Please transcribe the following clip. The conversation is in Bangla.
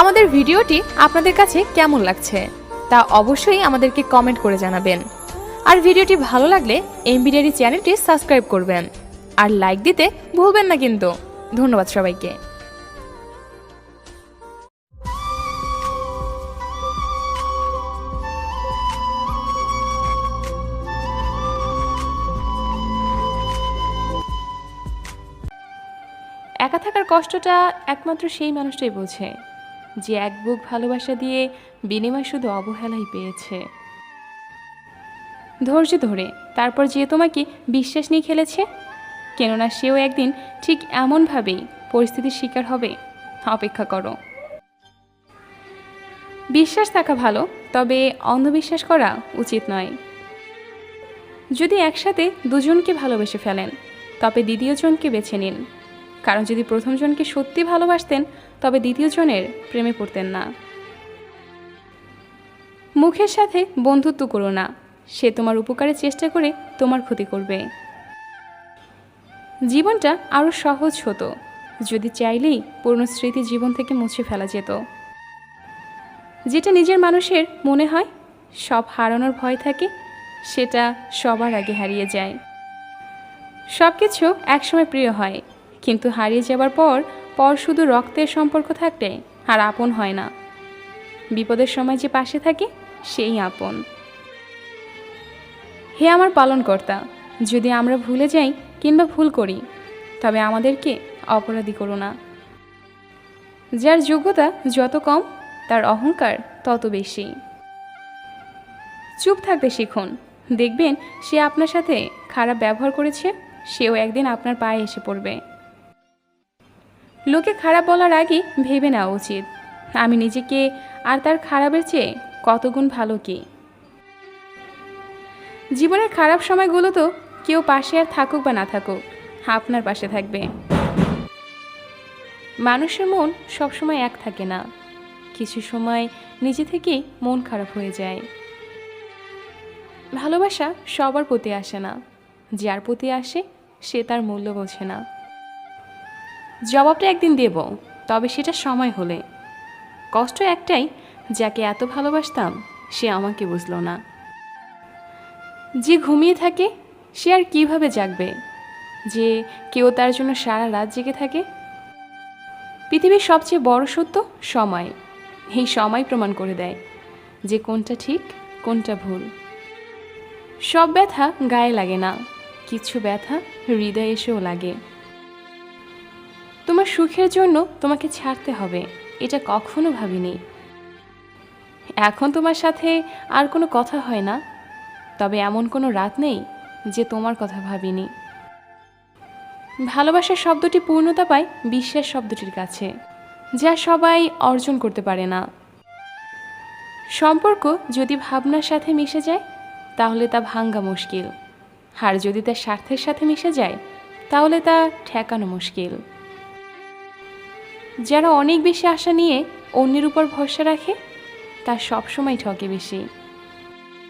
আমাদের ভিডিওটি আপনাদের কাছে কেমন লাগছে তা অবশ্যই আমাদেরকে কমেন্ট করে জানাবেন। আর ভিডিওটি ভালো লাগলে এমবিডিআরি চ্যানেলটি সাবস্ক্রাইব করবেন। আর লাইক দিতে ভুলবেন না কিন্তু। ধন্যবাদ সবাইকে। একা থাকার কষ্টটা একমাত্র সেই মানুষটাই বোঝে। যে এক বুক ভালোবাসা দিয়ে বিনিময় শুধু অবহেলাই পেয়েছে। ধৈর্য ধরে, তারপর যে তোমাকে বিশ্বাস নিয়ে খেলেছে? কেননা সেও একদিন ঠিক এমনভাবেই পরিস্থিতির শিকার হবে। অপেক্ষা করো। বিশ্বাস থাকা ভালো, তবে অন্ধবিশ্বাস করা উচিত নয়। যদি একসাথে দুজনকে ভালোবেসে ফেলেন, তবে দ্বিতীয়জনকে বেছে নিন। কারণ যদি প্রথমজনকে সত্যি ভালোবাসতেন, তবে দ্বিতীয়জনের প্রেমে পড়তেন না। মুখের সাথে বন্ধুত্ব করো না। সে তোমার উপকারের চেষ্টা করে তোমার ক্ষতি করবে। জীবনটা আরও সহজ হতো, যদি চাইলেই পুরনো স্মৃতি জীবন থেকে মুছে ফেলা যেত। যেটা নিজের মানুষের মনে হয়, সব হারানোর ভয় থাকে, সেটা সবার আগে হারিয়ে যায়। সব কিছু একসময় প্রিয় হয়। কিন্তু হারিয়ে যাবার পর পর শুধু রক্তের সম্পর্ক থাকলে আর আপন হয় না। বিপদের সময় যে পাশে থাকে, সেই আপন। হে আমার পালনকর্তা, যদি আমরা ভুলে যাই কিংবা ভুল করি, তবে আমাদেরকে অপরাধী করো না। যার যোগ্যতা যত কম, তার অহংকার তত বেশি। চুপ থাকতে শিখুন। দেখবেন সে আপনার সাথে খারাপ ব্যবহার করেছে, সেও একদিন আপনার পায়ে এসে পড়বে। লোকে খারাপ বলার আগে ভেবে নেওয়া উচিত। আমি নিজেকে আর তার খারাপের চেয়ে কতগুণ ভালো কি? জীবনের খারাপ সময়গুলো তো কেউ পাশে আর থাকুক বা না থাকুক, আপনার পাশে থাকবে। মানুষের মন সবসময় এক থাকে না। কিছু সময় নিজে থেকেই মন খারাপ হয়ে যায়। ভালোবাসা সবার প্রতি আসে না। যার প্রতি আসে, সে তার মূল্য বোঝে না। জবাবটা একদিন দেব, তবে সেটা সময় হলে। কষ্ট একটাই, যাকে এত ভালোবাসতাম, সে আমাকে বুঝলো না। যে ঘুমিয়ে থাকে, সে আর কীভাবে জাগবে? যে কেউ তার জন্য সারা রাত জেগে থাকে? পৃথিবীর সবচেয়ে বড় সত্য, সময়। এই সময় প্রমাণ করে দেয় যে কোনটা ঠিক, কোনটা ভুল। সব ব্যথা গায়ে লাগে না, কিছু ব্যথা হৃদয়ে এসেও লাগে। তোমার সুখের জন্য তোমাকে ছাড়তে হবে, এটা কখনো ভাবিনি। এখন তোমার সাথে আর কোনো কথা হয় না, তবে এমন কোনো রাত নেই যে তোমার কথা ভাবিনি। ভালোবাসার শব্দটি পূর্ণতা পায় বিশ্বাস শব্দটির কাছে, যা সবাই অর্জন করতে পারে না। সম্পর্ক যদি ভাবনার সাথে মিশে যায়, তাহলে তা ভাঙ্গা মুশকিল। আর যদি তা স্বার্থের সাথে মিশে যায়, তাহলে তা ঠেকানো মুশকিল। যারা অনেক বেশি আশা নিয়ে অন্যের উপর ভরসা রাখে তা সবসময় ঠকে বেশি।